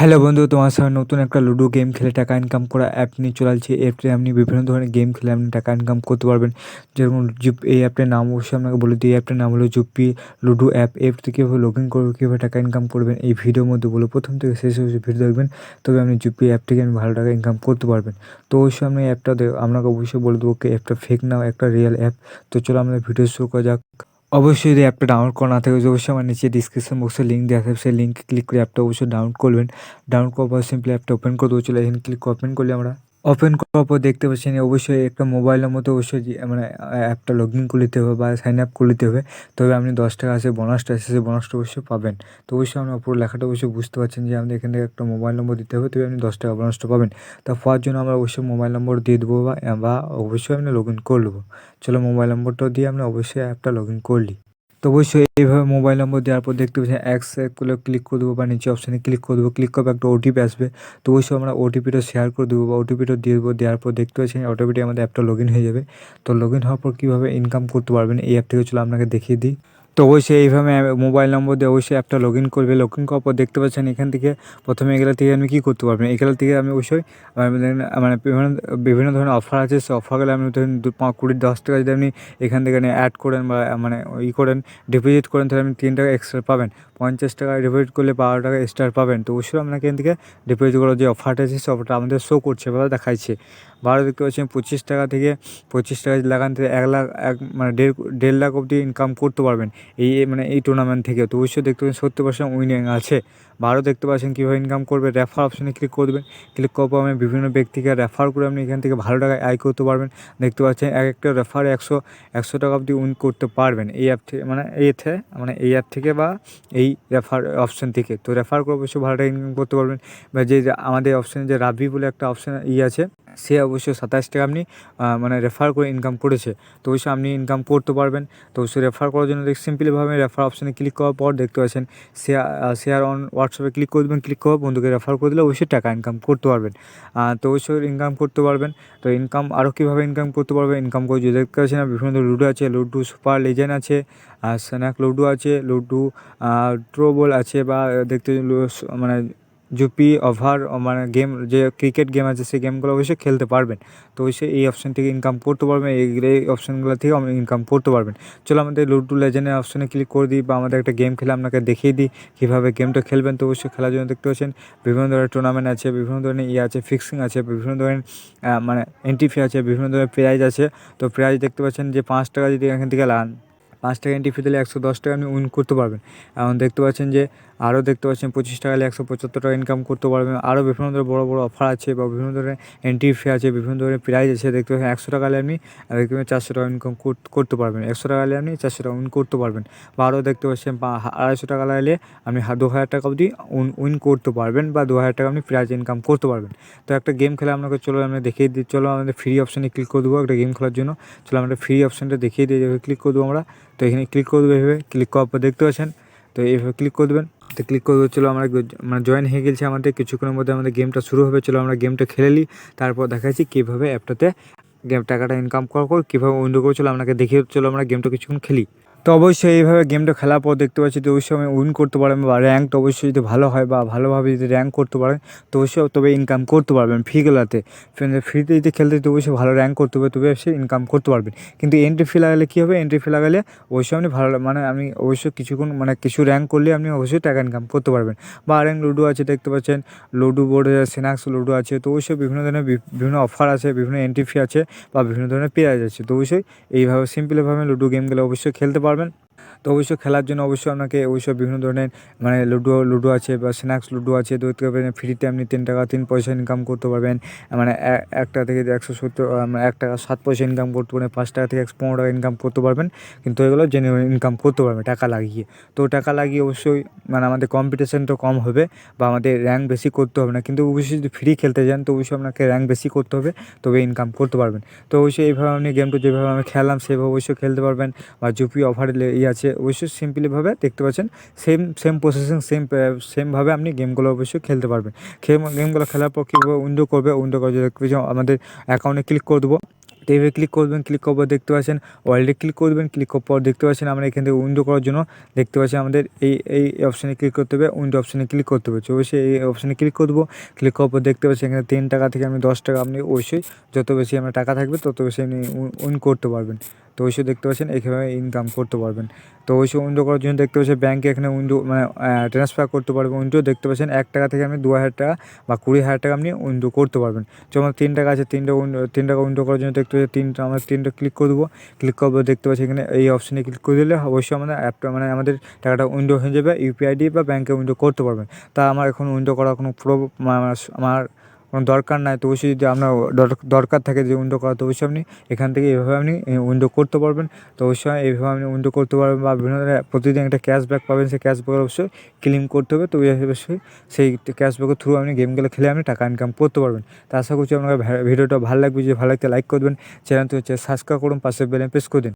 Hello বন্ধু, তোমার সাথে নতুন একটা লুডো গেম খেলে টাকা ইনকাম করা অ্যাপ নিয়ে চলে আসছে। অ্যাপটি আপনি বিভিন্ন ধরনের গেম খেলে আপনি টাকা ইনকাম করতে পারবেন। যেরকম জুপ এই অ্যাপটির নাম অবশ্যই আপনাকে বলে দিই। অ্যাপটির নাম হলো জুপি লুডো অ্যাপ অ্যাপটি কীভাবে লগ ইন করবে কীভাবে টাকা ইনকাম করবেন, এই ভিডিওর মধ্যে বলে প্রথম থেকে শেষ অবশ্যই ভিডিও দেখবেন। তবে আপনি জুপি অ্যাপ থেকে আপনি ভালো টাকা ইনকাম করতে পারবেন। তো অবশ্যই আমি অ্যাপটা আপনাকে অবশ্যই বলে দেবো কি অ্যাপটা ফেক না, একটা রিয়েল অ্যাপ তো চলো আমরা ভিডিও শুরু করা যাক। অবশ্যই যদি অ্যাপটা ডাউনলোড করা না থাকে অবশ্যই আমার নিচে ডিসক্রিপশন বক্সে লিঙ্ক দেওয়া থাকবে, সেই লিঙ্কে ক্লিক করে অ্যাপটা অবশ্যই ডাউনলোড করবেন। ডাউনলোড করার পর সিম্পলি অ্যাপটা ওপেন করে দেবো, চলে এখানে ক্লিক ওপেন করলে আমরা ওপেন করার পর দেখতে পাচ্ছেন অবশ্যই একটা মোবাইলের মতো অবশ্যই মানে অ্যাপটা লগ ইন করে নিতে হবে বা সাইন আপ করে নিতে হবে। তবে আপনি দশ টাকা আসে বোনাসটা আসে সেই বোনাসটা অবশ্যই পাবেন। তো অবশ্যই আপনার পুরো লেখাটা অবশ্যই বুঝতে পারছেন যে আমাদের এখান থেকে একটা মোবাইল নম্বর দিতে হবে, তবে আপনি দশ টাকা বোনাসটা পাবেন। তা পাওয়ার জন্য আমরা অবশ্যই মোবাইল নম্বর দিয়ে দেবো বা বা অবশ্যই আপনি লগ ইন করে নেব। চলো মোবাইল নম্বরটাও দিয়ে আমরা অবশ্যই অ্যাপটা লগ ইন করলি তো অবশ্যই এইভাবে মোবাইল নম্বর দেওয়ার পর দেখতে পাচ্ছি অ্যাক্স করে ক্লিক করে দেবো বা নিচে অপশানে ক্লিক করে দেবো। ক্লিক করবে একটা ওটিপি আসবে। তো অবশ্যই আমরা ওটিপিটা শেয়ার করে দেবো বা ওটিপিটা দিয়ে দেবো। দেওয়ার পর দেখতে পাচ্ছি অটোমেটিক আমাদের অ্যাপটা লগ হয়ে যাবে। তো লগ হওয়ার পর কীভাবে ইনকাম করতে পারবেন এই অ্যাপ থেকে চলো আপনাকে দেখিয়ে দিই। তো অবশ্যই এইভাবে মোবাইল নম্বর দিয়ে অবশ্যই অ্যাপটা লগ ইন করবে। লগ ইন করার পর দেখতে পাচ্ছেন এখান থেকে প্রথমে এগুলো থেকে আমি কী করতে পারবেন? এগুলো থেকে আমি অবশ্যই মানে বিভিন্ন বিভিন্ন ধরনের অফার আছে। সে অফারগুলো আপনি ধরুন দু পাঁচ, কুড়ি, দশ টাকা যদি আপনি এখান থেকে অ্যাড করেন বা মানে ই করেন ডিপোজিট করেন, তাহলে আপনি তিন টাকা এক্সট্রা পাবেন। পঞ্চাশ টাকা ডিপোজিট করলে বারো টাকা এক্সট্রা পাবেন। তো অবশ্যই আপনাকে এখান থেকে ডিপোজিট করার যে অফারটা আছে সে অফারটা আমাদের শো করছে বা দেখাচ্ছে বারো দেখতে পাচ্ছেন পঁচিশ টাকা থেকে পঁচিশ টাকা লাগান থেকে এক লাখ, এক মানে দেড় দেড় লাখ অবধি ইনকাম করতে পারবেন এই মানে এই টুর্নামেন্ট থেকে। তো অবশ্যই দেখতে পাচ্ছেন সত্তর পার্সেন্ট উইনিং আছে। বারো দেখতে পাচ্ছেন কীভাবে ইনকাম করবে রেফার অপশানে ক্লিক করে দেবেন। ক্লিক করার পর আমি বিভিন্ন ব্যক্তিকে রেফার করে আপনি এখান থেকে ভালো টাকায় আয় করতে পারবেন। দেখতে পাচ্ছেন এক একটা রেফারে একশো একশো টাকা অবধি উইন করতে পারবেন। এই অ্যাপ থেকে মানে থেকে মানে এই অ্যাপ থেকে বা এই রেফার অপশান থেকে। তো রেফার করে অবশ্যই ভালো টাকা ইনকাম করতে পারবেন। বা যে আমাদের অপশানে যে রাবি বলে একটা অপশান ই আছে, সে অবশ্যই সাতাশ টাকা আপনি মানে রেফার করে ইনকাম করেছে। তো অবশ্যই আপনি ইনকাম করতে পারবেন। তো অবশ্যই রেফার করার জন্য সিম্পলিভাবে রেফার অপশানে ক্লিক করার পর দেখতে পাচ্ছেন শেয়ার শেয়ার অন হোয়াটসঅ্যাপে ক্লিক করে দেবেন। ক্লিক করে বন্ধুকে রেফার করে দিলে অবশ্যই টাকা ইনকাম করতে পারবেন। তো অবশ্যই ইনকাম করতে পারবেন। তো ইনকাম আরও কীভাবে ইনকাম করতে পারবেন? ইনকাম করে যদি দেখতে পাচ্ছেন, বিভিন্ন লুডো আছে, লুডো সুপার লেজেন্ড আছে স্ন্যাক লুডো আছে লুডো ট্রোবল আছে বা দেখতে মানে জুপি, ওভার মানে গেম, যে ক্রিকেট গেম আছে সেই গেমগুলো অবশ্যই খেলতে পারবেন। তো অবশ্যই এই অপশান থেকে ইনকাম করতে পারবেন, এই এই অপশানগুলো থেকে আপনি ইনকাম করতে পারবেন। চলো আমাদের লুডু লেজেন্ডের অপশানে ক্লিক করে দিই বা আমাদের একটা গেম খেলে আপনাকে দেখিয়ে দিই, কীভাবে গেমটা খেলবেন। তো অবশ্যই খেলার জন্য দেখতে পাচ্ছেন, বিভিন্ন ধরনের টুর্নামেন্ট আছে, বিভিন্ন ধরনের ইয়ে আছে ফিক্সিং আছে, বিভিন্ন ধরনের মানে এন্ট্রি ফি আছে, বিভিন্ন ধরনের প্রাইজ আছে। তো প্রাইজ দেখতে পাচ্ছেন যে পাঁচ টাকা যদি এখান থেকে লান পাঁচ টাকা এন্ট্রি ফি দিলে একশো দশ টাকা আপনি উইন করতে পারবেন। এখন দেখতে পাচ্ছেন যে আরও দেখতে পাচ্ছেন পঁচিশ টাকা একশো পঁচাত্তর টাকা ইনকাম করতে পারবেন। আরও বিভিন্ন ধরনের বড়ো বড়ো অফার আছে বা বিভিন্ন ধরনের এন্ট্রি ফি আছে, বিভিন্ন ধরনের প্রাইজ আছে। দেখতে পাচ্ছেন একশো টাকা আপনি দেখতে চারশো টাকা ইনকাম করতে পারবেন। একশো টাকা হলে আপনি চারশো টাকা উইন করতে পারবেন। বা আরও দেখতে পাচ্ছেন আড়াইশো টাকা লাগলে আপনি দু হাজার টাকা অবধি উইন করতে পারবেন বা দু হাজার টাকা আপনি প্রাইজ ইনকাম করতে পারবেন। তো একটা গেম খেলে আপনাকে চলো, আমরা দেখিয়ে দিই, চলো আমাদের ফ্রি অপশানে ক্লিক করে দেবো একটা গেম খেলার জন্য। চলো, আমরা ফ্রি অপশানটা দেখিয়ে দিয়ে ক্লিক করে দেবো আমরা। তো এখানে ক্লিক করে এভাবে ক্লিক করার পর দেখতে পাচ্ছেন, তো এইভাবে ক্লিক করে দেবেন তো ক্লিক করে চলো আমরা মানে জয়েন হয়ে গেছে আমাদের, কিছুক্ষণের মধ্যে আমাদের গেমটা শুরু হবে, চলো আমরা গেমটা খেলে নিই, তারপর দেখাচ্ছি কীভাবে অ্যাপটাতে গেম টাকাটা ইনকাম করার পর কীভাবে উইন্ডো করে চলো আপনাকে দেখিয়ে, চলো আমরা গেমটা কিছুক্ষণ খেলি। তো অবশ্যই এইভাবে গেমটা খেলার পর দেখতে পাচ্ছি তো অবশ্যই আমি উইন করতে পারবেন বা র্যাঙ্কটা অবশ্যই যদি ভালো হয় বা ভালোভাবে যদি র্যাঙ্ক করতে পারেন, তো অবশ্যই তবে ইনকাম করতে পারবেন ফ্রিগুলোতে ফ্রিতে যদি খেলতে তো অবশ্যই ভালো র্যাঙ্ক করতে হবে, তবে সে ইনকাম করতে পারবেন। কিন্তু এন্ট্রি ফি লাগালে কী হবে? এন্ট্রি ফি লাগালে অবশ্যই আপনি ভালো মানে আমি অবশ্যই কিছুক্ষণ মানে কিছু র্যাঙ্ক করলে আপনি অবশ্যই টাকা ইনকাম করতে পারবেন। বা র্যাঙ্ক লুডো আছে, দেখতে পাচ্ছেন, লুডো বোর্ডে সিনাক্স লুডো আছে, তো অবশ্যই বিভিন্ন ধরনের বিভিন্ন অফার আছে, বিভিন্ন এন্ট্রি ফি আছে বা বিভিন্ন ধরনের প্রাইজ আছে। তো অবশ্যই এইভাবে সিম্পলভাবে লুডো গেমগুলো অবশ্যই খেলতে পারবেন তো অবশ্যই খেলার জন্য অবশ্যই আপনাকে অবশ্যই বিভিন্ন ধরনের মানে লুডো লুডো আছে বা স্ন্যাক্স লুডো আছে। তো ফ্রিতে আপনি তিন টাকা, তিন পয়সা ইনকাম করতে পারবেন। মানে এক টাকা থেকে একশো সত্তর মানে এক টাকা সাত পয়সা ইনকাম করতে পারবেন, পাঁচ টাকা থেকে একশো পনেরো টাকা ইনকাম করতে পারবেন। কিন্তু এগুলো জেনে ইনকাম করতে পারবেন, টাকা লাগিয়ে। তো টাকা লাগিয়ে অবশ্যই মানে আমাদের কম্পিটিশানটা কম হবে বা আমাদের র্যাঙ্ক বেশি করতে হবে না। কিন্তু অবশ্যই যদি ফ্রি খেলতে যান, তো অবশ্যই আপনাকে র্যাঙ্ক বেশি করতে হবে, তবে ইনকাম করতে পারবেন। তো অবশ্যই এইভাবে আপনি গেমটা যেভাবে আমি খেললাম, সেভাবে অবশ্যই খেলতে পারবেন। বা জুপি অফার ই আছে, অবশ্যই সিম্পলিভাবে দেখতে পাচ্ছেন সেম সেম প্রসেসিং সেম সেমভাবে আপনি গেমগুলো অবশ্যই খেলতে পারবেন। গেমগুলো খেলার পর কীভাবে উইন্ডো করবে, উইন্ডো করে দেখতে আমাদের অ্যাকাউন্টে ক্লিক করে দেবো। এইভাবে ক্লিক করবেন ক্লিক করার পর দেখতে পাচ্ছেন ওয়ার্ল্ডে ক্লিক করবেন ক্লিক করার পর দেখতে পাচ্ছেন, আমরা এখান থেকে উইন্ডো করার জন্য দেখতে পাচ্ছি আমাদের এই এই অপশানে ক্লিক করতে হবে, উইন্ডো অপশানে ক্লিক করতে হবে। অবশ্যই এই অপশানে ক্লিক করব ক্লিক করার পর দেখতে পাচ্ছি এখানে তিন টাকা থেকে আমি দশ টাকা, আপনি অবশ্যই যত বেশি আপনার টাকা থাকবে, তত বেশি আপনি উইন করতে পারবেন। তো অবশ্যই দেখতে পাচ্ছেন এইভাবে ইনকাম করতে পারবেন। তো অবশ্যই উইন্ডো করার জন্য দেখতে পাচ্ছেন ব্যাঙ্কে এখানে উইন্ডো মানে ট্রান্সফার করতে পারবেন উইন্ডো। দেখতে পাচ্ছেন, এক টাকা থেকে আপনি দু হাজার টাকা বা কুড়ি হাজার টাকা আপনি উইন্ডো করতে পারবেন। যেমন তিন টাকা আছে, তিনটা উইন্ডো, তিন টাকা উইন্ডো করার জন্য দেখতে পাচ্ছি তিনটা, আমরা তিনটা ক্লিক করে দেবো। ক্লিক পর দেখতে পাচ্ছি এখানে এই অপশানে ক্লিক করে দিলে অবশ্যই আমাদের অ্যাপটা মানে আমাদের টাকাটা উইন্ডো হয়ে যাবে ইউপিআই দিয়ে বা ব্যাঙ্কে উইন্ডো করতে পারবেন। তা আমার এখন উইন্ডো করার কোনো প্রো আমার কোনো দরকার নাই তো অবশ্যই যদি আপনার দরকার থাকে যে উইন্ডো করা তো অবশ্যই আপনি এখান থেকে এইভাবে আপনি উইন্ডো করতে পারবেন। তো অবশ্যই এইভাবে আপনি উইন্ডো করতে পারবেন বা বিভিন্ন ধরনের প্রতিদিন একটা ক্যাশব্যাক পাবেন, সেই ক্যাশব্যাক অবশ্যই ক্লেম করতে হবে। তো অবশ্যই সেই ক্যাশব্যাকের থ্রু আপনি গেমগুলো খেলে আপনি টাকা ইনকাম করতে পারবেন। তো আশা করছি আপনার ভিডিওটা ভালো লাগবে। যদি ভালো লাগতে লাইক করবেন চ্যানেলটি হচ্ছে সাবস্ক্রাইব করুন, পাশে বেলে প্রেস করে দিন।